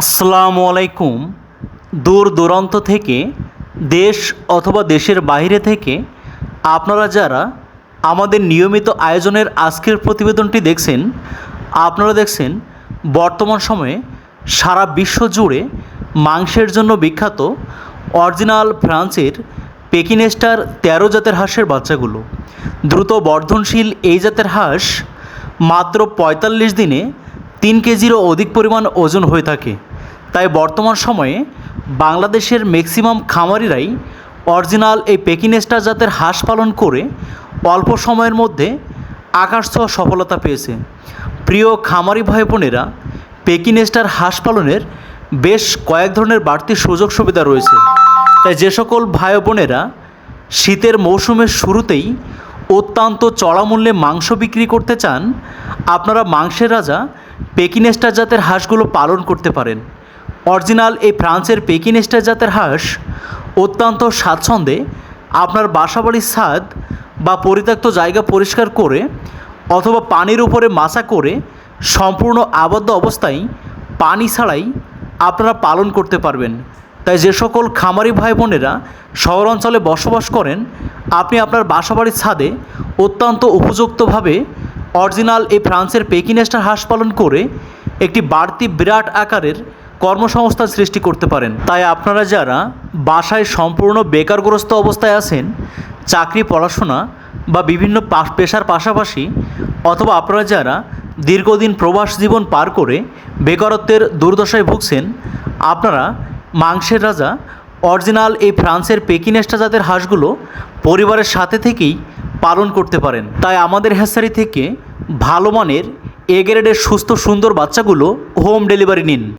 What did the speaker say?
আসসালামু আলাইকুম। দূর দূরান্ত থেকে, দেশ অথবা দেশের বাইরে থেকে আপনারা যারা আমাদের নিয়মিত আয়োজনের আজকের প্রতিবেদনটি দেখছেন, আপনারা দেখছেন বর্তমান সময়ে সারা বিশ্ব জুড়ে মাংসের জন্য বিখ্যাত অরিজিনাল ফ্রান্সের পেকিনেস্টার তেরো জাতের হাঁসের বাচ্চাগুলো। দ্রুত বর্ধনশীল এই জাতের হাঁস মাত্র পঁয়তাল্লিশ দিনে তিন কেজিরও অধিক পরিমাণ ওজন হয়ে থাকে। তাই বর্তমান সময়ে বাংলাদেশের ম্যাক্সিমাম খামারিরাই অরিজিনাল এই পেকিনেস্টার জাতের হাঁস পালন করে অল্প সময়ের মধ্যে আকাশ সফলতা পেয়েছে। প্রিয় খামারি ভাই বোনেরা পেকিনেস্টার হাঁস পালনের বেশ কয়েক ধরনের বাড়তি সুযোগ সুবিধা রয়েছে। তাই যে সকল ভাই বোনেরা শীতের মৌসুমের শুরুতেই অত্যন্ত চড়া মূল্যে মাংস বিক্রি করতে চান, আপনারা মাংসের রাজা পেকিনেস্টার জাতের হাঁসগুলো পালন করতে পারেন। অরিজিনাল এই ফ্রান্সের পেকিনেস্টার জাতের হাঁস অত্যন্ত স্বাচ্ছন্দ্যে আপনার বাসাবাড়ির ছাদ বা পরিত্যক্ত জায়গা পরিষ্কার করে অথবা পানির উপরে মাছা করে সম্পূর্ণ আবদ্ধ অবস্থায় পানি ছাড়াই আপনারা পালন করতে পারবেন। তাই যে সকল খামারি ভাই বোনেরা শহর অঞ্চলে বসবাস করেন, আপনি আপনার বাসাবাড়ির ছাদে অত্যন্ত উপযুক্তভাবে অরিজিনাল এই ফ্রান্সের পেকিনেস্টার হাঁস পালন করে একটি বাড়তি বিরাট আকারের কর্মসংস্থান সৃষ্টি করতে পারেন। তাই আপনারা যারা বাসায় সম্পূর্ণ বেকারগ্রস্ত অবস্থায় আছেন, চাকরি, পড়াশোনা বা বিভিন্ন পেশার পাশাপাশি, অথবা আপনারা যারা দীর্ঘদিন প্রবাস জীবন পার করে বেকারত্বের দুর্দশায় ভুগছেন, আপনারা মাংসের রাজা, অরিজিনাল এই ফ্রান্সের পেকিনেস্টা জাতের হাঁসগুলো পরিবারের সাথে থেকেই পালন করতে পারেন। তাই আমাদের হ্যাসারি থেকে ভালো মানের এ গ্রেডের সুস্থ সুন্দর বাচ্চাগুলো হোম ডেলিভারি নিন।